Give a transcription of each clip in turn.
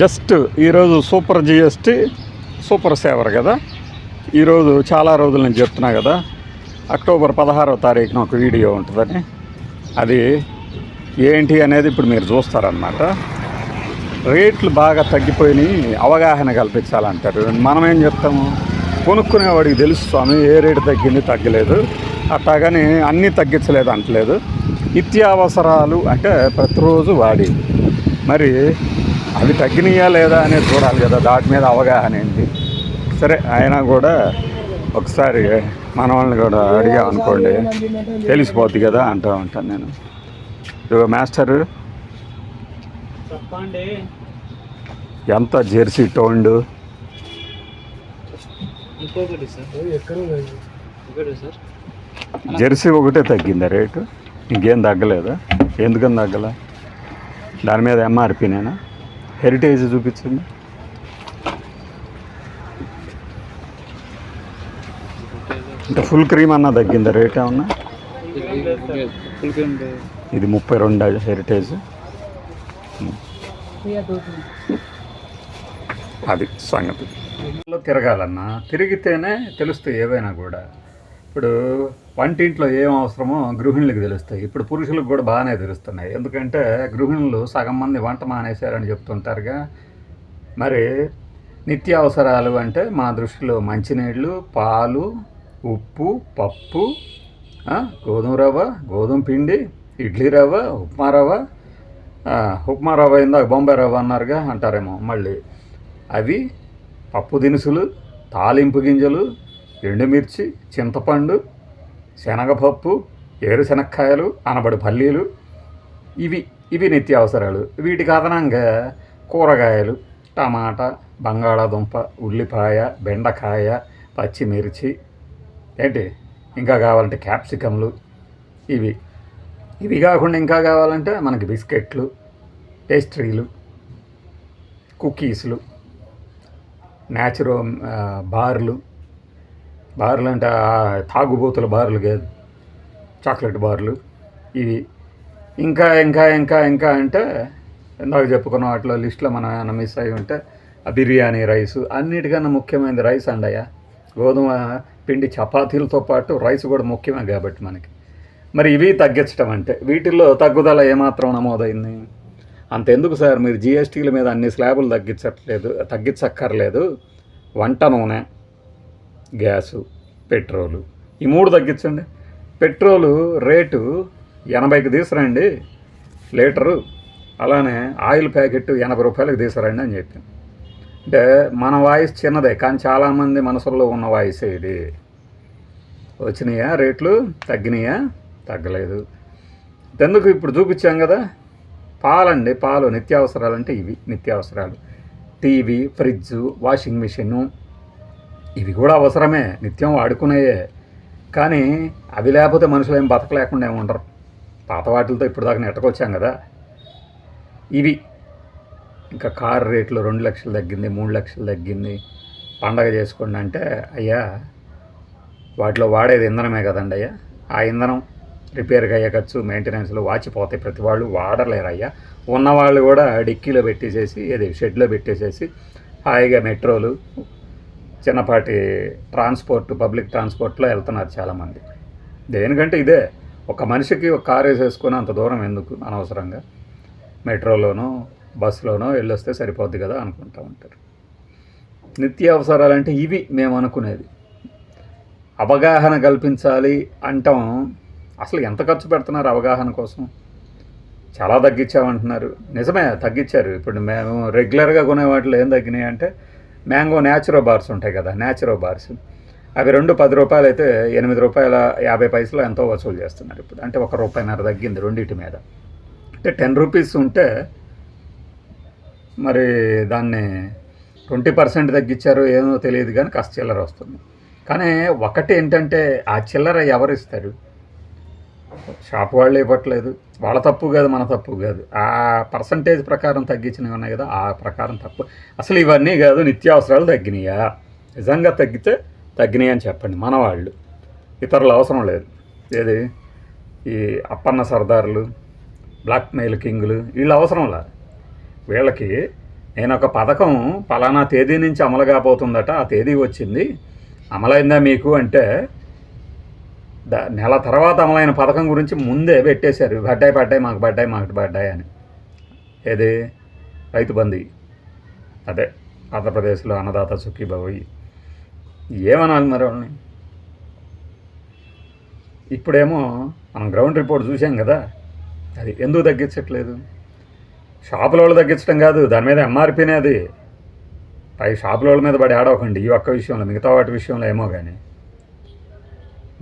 Just ఈరోజు super GST super saver కదా. ఈరోజు చాలా రోజులు నేను చెప్తున్నా కదా అక్టోబర్ పదహారవ తారీఖున ఒక వీడియో ఉంటుందని. అది ఏంటి అనేది ఇప్పుడు మీరు చూస్తారనమాట రేట్లు బాగా తగ్గిపోయినాయి అవగాహన కల్పించాలంటారు. మనం ఏం చెప్తాము? కొనుక్కునేవాడికి తెలుసు స్వామి ఏ రేటు తగ్గింది తగ్గలేదు. అట్టాగని అన్నీ తగ్గించలేదు అంటలేదు. నిత్యావసరాలు అంటే ప్రతిరోజు వాడి మరి అవి తగ్గినాయా లేదా అనేది చూడాలి కదా. దాటి మీద అవగాహన ఏంటి? సరే అయినా కూడా ఒకసారి మన వాళ్ళని కూడా అడిగామనుకోండి తెలిసిపోద్ది కదా అంటూ ఉంటాను నేను. ఇదిగో మాస్టర్. చెప్పండి. ఎంత జెర్సీ టోండ్ జెర్సీ ఒకటే తగ్గిందా రేటు? ఇంకేం తగ్గలేదా? ఎందుకని తగ్గల? దాని మీద ఎంఆర్పీనేనా హెరిటేజ్ చూపించింది ఇంకా ఫుల్ క్రీమ్ అన్న తగ్గిందా రేట్ ఏమన్నా? ఇది ముప్పై రెండు హెరిటేజ్ అది సంగతి. తిరగాలన్నా తిరిగితేనే తెలుస్తాయి ఏవైనా కూడా. ఇప్పుడు వంటింట్లో ఏం అవసరమో గృహిణులకు తెలుస్తాయి. ఇప్పుడు పురుషులకు కూడా బాగానే తెలుస్తున్నాయి. ఎందుకంటే గృహిణులు సగం మంది వంట మానేశారని చెప్తుంటారుగా. మరి నిత్య అవసరాలు అంటే మా దృష్టిలో మంచినీళ్ళు పాలు ఉప్పు పప్పు గోధుమ రవ్వ గోధుమ పిండి ఇడ్లీ రవ్వ ఉప్మా రవ్వ ఉప్మా రవ్వ ఇందాక బొంబాయి రవ్వ అన్నారుగా అంటారేమో మళ్ళీ. అవి పప్పు దినుసులు తాలింపు గింజలు ఎండుమిర్చి చింతపండు శనగపప్పు ఏరుశనక్కాయలు అనబడి పల్లీలు ఇవి ఇవి నిత్యావసరాలు. వీటికి అదనంగా కూరగాయలు టమాటా బంగాళాదుంప ఉల్లిపాయ బెండకాయ పచ్చిమిర్చి ఏంటి? ఇంకా కావాలంటే క్యాప్సికమ్లు ఇవి. ఇవి కాకుండా ఇంకా కావాలంటే మనకి బిస్కెట్లు పేస్ట్రీలు కుకీస్లు న్యాచురో బార్లు బార్లు అంటే తాగుబోతుల బార్లు కాదు. చాక్లెట్ బార్లు. ఇవి. ఇంకా ఇంకా ఇంకా ఇంకా అంటే ఇందాక చెప్పుకున్న వాటిలో లిస్ట్లో మనం ఏమైనా మిస్ అయి ఉంటే ఆ బిర్యానీ రైస్ అన్నిటికన్నా ముఖ్యమైనది రైస్ అండయ్య. గోధుమ పిండి చపాతీలతో పాటు రైస్ కూడా ముఖ్యమే కాబట్టి మనకి. మరి ఇవి తగ్గించడం అంటే వీటిల్లో తగ్గుదల ఏమాత్రం నమోదైంది? అంతెందుకు సార్? మీరు జిఎస్టీల మీద అన్ని స్లాబులు తగ్గించట్లేదు తగ్గించక్కర్లేదు. వంట నూనె. Gas petrol. ఈ మూడు తగ్గించండి. పెట్రోలు రేటు ఎనభైకి తీసురండి లీటరు అలానే ఆయిల్ ప్యాకెట్ ఎనభై రూపాయలకు తీసుకురండి అని చెప్పాను. అంటే మన వాయిస్ చిన్నదే కానీ చాలామంది మనసుల్లో ఉన్న వాయిసే ఇది. వచ్చినాయా రేట్లు? తగ్గినాయా? తగ్గలేదు. ఎందుకు ఇప్పుడు చూపించాం కదా? పాలండి పాలు. నిత్యావసరాలు అంటే ఇవి నిత్యావసరాలు. టీవీ ఫ్రిడ్జ్ వాషింగ్ మిషను ఇవి కూడా అవసరమే నిత్యం వాడుకునేయే. కానీ అవి లేకపోతే మనుషులు ఏం బతకలేకుండా ఏమి ఉండరు. పాత వాటిలతో ఇప్పుడు దాకా నెట్టకొచ్చాం కదా. ఇవి. ఇంకా కారు రేట్లు రెండు లక్షలు తగ్గింది మూడు లక్షలు తగ్గింది. పండగ చేసుకోండి అంటే అయ్యా వాటిలో వాడేది ఇంధనమే కదండి అయ్యా. ఆ ఇంధనం రిపేర్కి అయ్యే ఖర్చు మెయింటెనెన్స్లో వాచిపోతాయి. ప్రతి వాళ్ళు వాడలేరు అయ్యా ఉన్నవాళ్ళు కూడా డిక్కీలో పెట్టేసేసి ఏది షెడ్లో పెట్టేసేసి హాయిగా మెట్రోలు చిన్నపాటి ట్రాన్స్పోర్ట్ పబ్లిక్ ట్రాన్స్పోర్ట్లో వెళ్తున్నారు చాలామంది. దేనికంటే ఇదే ఒక మనిషికి ఒక కారు వేసేసుకొని అంత దూరం ఎందుకు అనవసరంగా? మెట్రోలోనో బస్సులోనో వెళ్ళొస్తే సరిపోద్ది కదా అనుకుంటూ ఉంటారు. నిత్య అవసరాలంటే ఇవి మేము అనుకునేది. అవగాహన కల్పించాలి అంటాం. అసలు ఎంత ఖర్చు పెడుతున్నారు అవగాహన కోసం? చాలా తగ్గించామంటున్నారు. నిజమే తగ్గించారు. ఇప్పుడు మేము రెగ్యులర్గా కొనే వాటిలో ఏం తగ్గినాయి అంటే మ్యాంగో న్యాచురో బార్స్ ఉంటాయి కదా న్యాచురో బార్స్. అవి రెండు పది రూపాయలు అయితే ఎనిమిది రూపాయల యాభై పైసలు ఎంతో వసూలు చేస్తున్నారు ఇప్పుడు. అంటే ఒక రూపాయిన్నర తగ్గింది రెండింటి మీద. అంటే టెన్ రూపీస్ ఉంటే మరి దాన్ని ట్వంటీ పర్సెంట్ తగ్గించారో ఏమో తెలియదు కానీ కాస్త చిల్లర వస్తుంది. కానీ ఒకటి ఏంటంటే ఆ చిల్లర ఎవరు ఇస్తారు? షాప్ వాళ్ళు ఇవ్వట్లేదు. వాళ్ళ తప్పు కాదు మన తప్పు కాదు. ఆ పర్సంటేజ్ ప్రకారం తగ్గించినవి ఉన్నాయి కదా ఆ ప్రకారం తప్పు. అసలు ఇవన్నీ కాదు నిత్యావసరాలు తగ్గినాయా? నిజంగా తగ్గితే తగ్గినాయి అని చెప్పండి మన వాళ్ళు. ఇతరులు అవసరం లేదు. ఏది? ఈ అప్పన్న సర్దార్లు బ్లాక్మెయిల్ కింగ్లు కింగులు వీళ్ళు అవసరం లేదు వీళ్ళకి నేను ఒక పథకం పలానా తేదీ నుంచి అమలు కాబోతుందట ఆ తేదీ వచ్చింది. అమలైందా మీకు అంటే నెల తర్వాత అమలైన పథకం గురించి ముందే పెట్టేశారు. పడ్డాయి పడ్డాయి మాకు పడ్డాయి మాకు పడ్డాయి అని. ఏది? రైతు బంధు. అదే ఆంధ్రప్రదేశ్లో అన్నదాత సుఖీభావ ఏమనాలి మరి వాళ్ళని? ఇప్పుడేమో మనం గ్రౌండ్ రిపోర్ట్ చూసాం కదా. అది ఎందుకు తగ్గించట్లేదు? షాపుల వాళ్ళు తగ్గించడం కాదు దాని మీద ఎంఆర్పీనే అది. పై షాపుల వాళ్ళ మీద పడి ఆడవకండి ఈ ఒక్క విషయంలో మిగతా వాటి విషయంలో ఏమో కానీ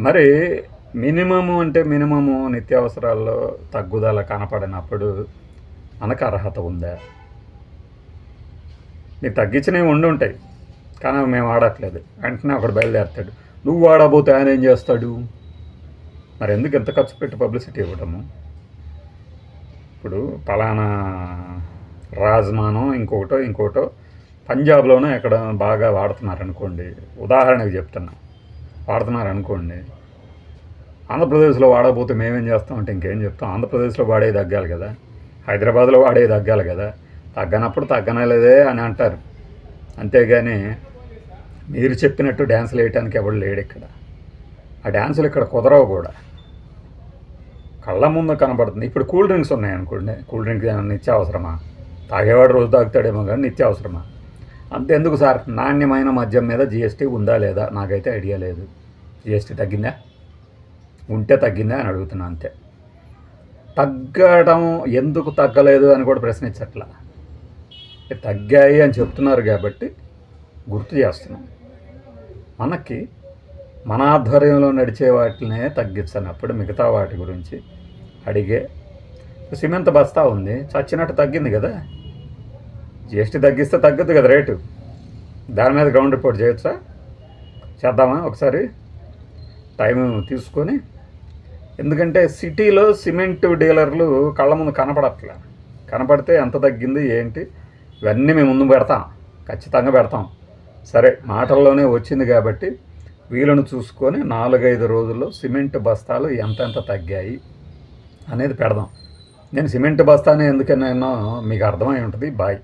మరి మినిమము అంటే మినిమము నిత్యావసరాల్లో తగ్గుదల కనపడినప్పుడు మనకు అర్హత ఉందా? నీకు తగ్గించినవి ఉండి ఉంటాయి కానీ అవి మేము వాడట్లేదు వెంటనే ఒకడు బయలుదేరుతాడు. నువ్వు ఆడబోతే ఆయన ఏం చేస్తాడు? మరి ఎందుకు ఎంత ఖర్చు పెట్టి పబ్లిసిటీ ఇవ్వడము ఇప్పుడు పలానా రాజ్మానో ఇంకొకటో ఇంకోటో పంజాబ్లోనో ఎక్కడ బాగా వాడుతున్నారు అనుకోండి ఉదాహరణకు చెప్తున్నా. వాడుతున్నారు అనుకోండి. ఆంధ్రప్రదేశ్లో వాడకపోతే మేమేం చేస్తామంటే ఇంకేం చెప్తాం. ఆంధ్రప్రదేశ్లో వాడే తగ్గాలి కదా. హైదరాబాద్లో వాడే తగ్గాలి కదా. తగ్గనప్పుడు తగ్గనలేదే అని అంటారు. అంతేగాని మీరు చెప్పినట్టు డ్యాన్సులు వేయటానికి ఎవడు లేడు ఇక్కడ. ఆ డ్యాన్సులు ఇక్కడ కుదరవు కూడా. కళ్ళ ముందు కనబడుతుంది. ఇప్పుడు కూల్ డ్రింక్స్ ఉన్నాయనుకోండి కూల్ డ్రింక్ ఏమైనా నిత్యావసరమా? తాగేవాడు రోజు తాగుతాడేమో కానీ నిత్యావసరమా? అంతెందుకు సార్? నాణ్యమైన మద్యం మీద జిఎస్టీ ఉందా లేదా? నాకైతే ఐడియా లేదు. జిఎస్టీ తగ్గిందా? ఉంటే తగ్గిందా అని అడుగుతున్నా అంతే. తగ్గడం ఎందుకు తగ్గలేదు అని కూడా ప్రశ్నించట్లా. తగ్గాయి అని చెప్తున్నారు కాబట్టి గుర్తు చేస్తున్నాం. మనకి మన ఆధ్వర్యంలో నడిచే వాటినే తగ్గించనప్పుడు మిగతా వాటి గురించి అడిగే సిమెంట్ బస్తా ఉంది. చచ్చినట్టు తగ్గింది కదా. జిఎస్టీ తగ్గిస్తే తగ్గదు కదా రేటు. దాని మీద గ్రౌండ్ రిపోర్ట్ చేయొచ్చా? చేద్దామా ఒకసారి? టైం తీసుకొని ఎందుకంటే సిటీలో సిమెంట్ డీలర్లు కళ్ళ ముందు కనపడట్లే. కనపడితే ఎంత తగ్గింది ఏంటి? ఇవన్నీ మేము ముందు పెడతాం. ఖచ్చితంగా పెడతాం. సరే మాటల్లోనే వచ్చింది కాబట్టి వీళ్ళను చూసుకొని నాలుగైదు రోజుల్లో సిమెంట్ బస్తాలు ఎంతెంత తగ్గాయి అనేది పెడదాం. నేను సిమెంట్ బస్తానే ఎందుకన్నా మీకు అర్థమై ఉంటుంది. బాయ్.